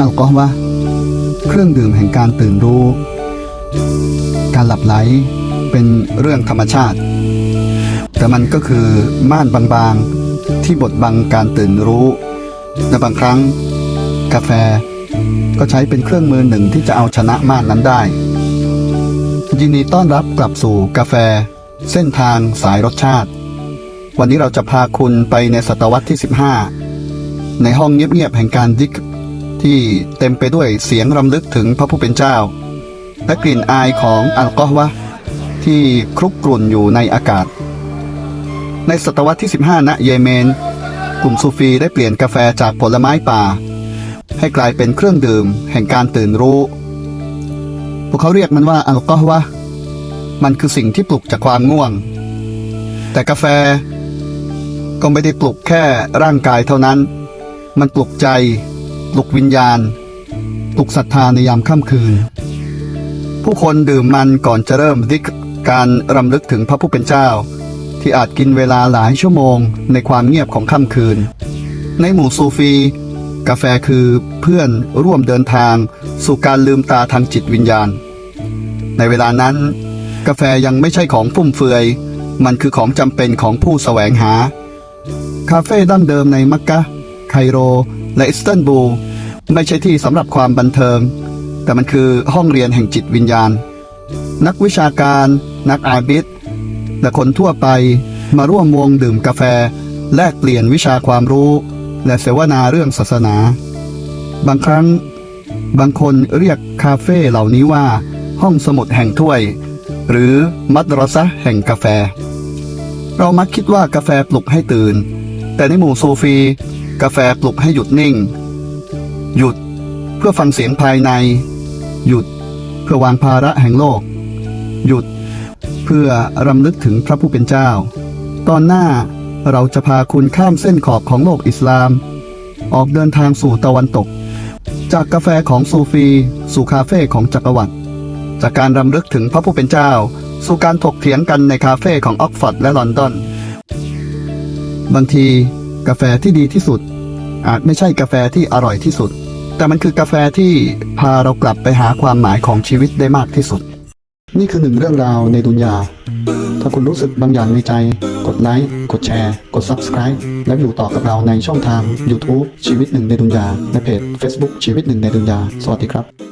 อัลกอฮ์วะห์เครื่องดื่มแห่งการตื่นรู้ การหลับไหลเป็นเรื่องธรรมชาติ แต่มันก็คือม่านบางๆที่บดบังการตื่นรู้และบางครั้ง กาแฟก็ใช้เป็นเครื่องมือหนึ่งที่จะเอาชนะม่านนั้นได้ ยินดีต้อนรับกลับสู่กาแฟ เส้นทางสายรสชาติ วันนี้เราจะพาคุณไปในศตวรรษที่ 15 ในห้องเงียบๆแห่งการดิก ที่เต็มไปด้วยเสียงรำลึกถึงพระผู้เป็นเจ้า และกลิ่นอายของอัลกอฮวะห์ที่ครุกกรุ่นอยู่ในอากาศ ในศตวรรษที่ 15 ณ เยเมน กลุ่มซูฟีได้เปลี่ยนกาแฟจากผลไม้ป่า ให้กลายเป็นเครื่องดื่มแห่งการตื่นรู้ พวกเขาเรียกมันว่าอัลกอฮวะห์มันคือสิ่งที่ปลุกจากความง่วง แต่กาแฟก็ไม่ได้ปลุกแค่ร่างกายเท่านั้น มันปลุกใจ ปลุกวิญญาณปลุกศรัทธาในยามค่ำคืน ผู้คนดื่มมันก่อนจะเริ่มดิกการรำลึกถึงพระผู้เป็นเจ้า ที่อาจกินเวลาหลายชั่วโมงในความเงียบของค่ำคืน ในหมู่ซูฟี กาแฟคือเพื่อนร่วมเดินทาง สู่การลืมตาทางจิตวิญญาณ ในเวลานั้น กาแฟยังไม่ใช่ของฟุ่มเฟือย มันคือของจำเป็นของผู้แสวงหา คาเฟ่ดั้งเดิมในมักกะ ไคโร และอิสตันบูลไม่ใช่ที่สำหรับความบันเทิง แต่มันคือห้องเรียนแห่งจิตวิญญาณ นักวิชาการ นักอาบิดและคนทั่วไปมาร่วมวงดื่มกาแฟ แลกเปลี่ยนวิชาความรู้ และเสวนาเรื่องศาสนา บางครั้ง บางคนเรียกคาเฟ่เหล่านี้ว่า ห้องสมุดแห่งถ้วย หรือมัดรสะแห่งกาแฟ เรามักคิดว่ากาแฟปลุกให้ตื่น แต่ในหมู่โซฟี กาแฟปลุกให้หยุดนิ่ง หยุดเพื่อฟังเสียงภายใน หยุดเพื่อวางภาระแห่งโลก หยุดเพื่อรำลึกถึงพระผู้เป็นเจ้า ตอนหน้าเราจะพาคุณข้ามเส้นขอบของโลกอิสลาม ออกเดินทางสู่ตะวันตก จากกาแฟของซูฟี สู่คาเฟ่ของจักรวรรดิจากการรำลึกถึงพระผู้เป็นเจ้า สู่การถกเถียงกันในคาเฟ่ของออกฟอร์ดและลอนดอน บางที กาแฟที่ดีที่สุด อาจไม่ใช่กาแฟที่อร่อยที่สุด แต่มันคือกาแฟที่พาเรากลับไปหาความหมายของชีวิตได้มากที่สุด นี่คือหนึ่งเรื่องราวในดุนยา ถ้าคุณรู้สึกบางอย่างในใจ กดไลค์ กดแชร์ กด Subscribe และอยู่ต่อกับเราในช่องทาง YouTube ชีวิตหนึ่งในดุนยา และเพจ Facebook ชีวิตหนึ่งในดุนยา สวัสดีครับ